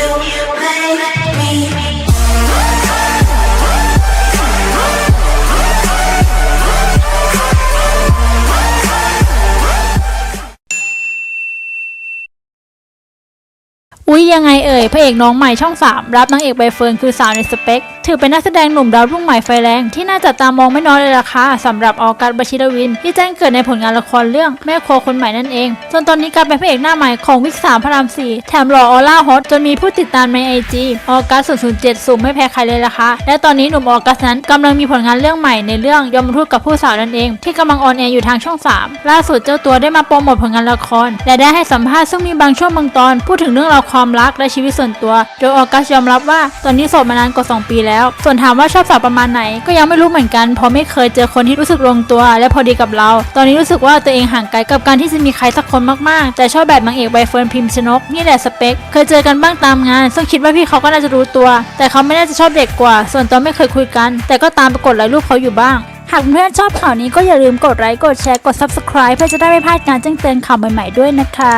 you make me อุ๊ยยังไงเอ่ยพระเอกน้องใหม่ช่อง 3 รับนางเอกใบเฟิร์นคือสาวในสเปค ถือเป็นนักแสดงหนุ่มดาวรุ่งใหม่ไฟแรง ที่น่าจับตามองไม่น้อยเลยล่ะค่ะสำหรับออกัสบชิรวิน ที่แจ้งเกิดในผลงานละครเรื่องแม่ครัวคนใหม่นั่นเองจนตอนนี้กลายเป็นพระเอกหน้าใหม่ของวิกสามพระรามสี่แถมหล่อออร่าฮอตจนมีผู้ติดตามในไอจีออกัส007สูงไม่แพ้ใครเลยล่ะค่ะและตอนนี้หนุ่มออกัสนั้นกำลังมีผลงานเรื่องใหม่ในเรื่องยมทูตกับผู้สาวนั่นเอง ที่กำลังออนแอร์อยู่ทางช่อง 3 ล่าสุดเจ้าตัวได้มาโปรโมทผลงานละคร และได้ให้สัมภาษณ์ซึ่งมีบางช่วงบางตอนพูดถึงเรื่องราวความรักและชีวิตส่วนตัว โดยออกัสยอมรับว่าตอนนี้โสดมานานกว่า 2 ปีแล้ว ส่วนถามว่าชอบสาวประมาณไหน ก็ยังไม่รู้เหมือนกัน เพราะไม่เคยเจอคนที่รู้สึกลงตัวและพอดีกับเรา ตอนนี้รู้สึกว่าตัวเองห่างไกลกับการที่จะมีใครสักคนมากๆ แต่ชอบแบบนางเอกใบเฟิร์นพิมพ์ชนกนี่แหละสเปค เคยเจอกันบ้างตามงาน ซึ่งคิดว่าพี่เขาก็น่าจะรู้ตัว แต่เขาไม่น่าจะชอบเด็กกว่า ส่วนตัวไม่เคยคุยกัน แต่ก็ตามไปกดไลค์รูปเขาอยู่บ้างหากเพื่อนชอบข่าวนี้ก็อย่าลืมกดไลค์ กดแชร์ กด subscribe เพื่อจะได้ไม่พลาดการแจ้งเตือนข่าวใหม่ๆด้วยนะคะ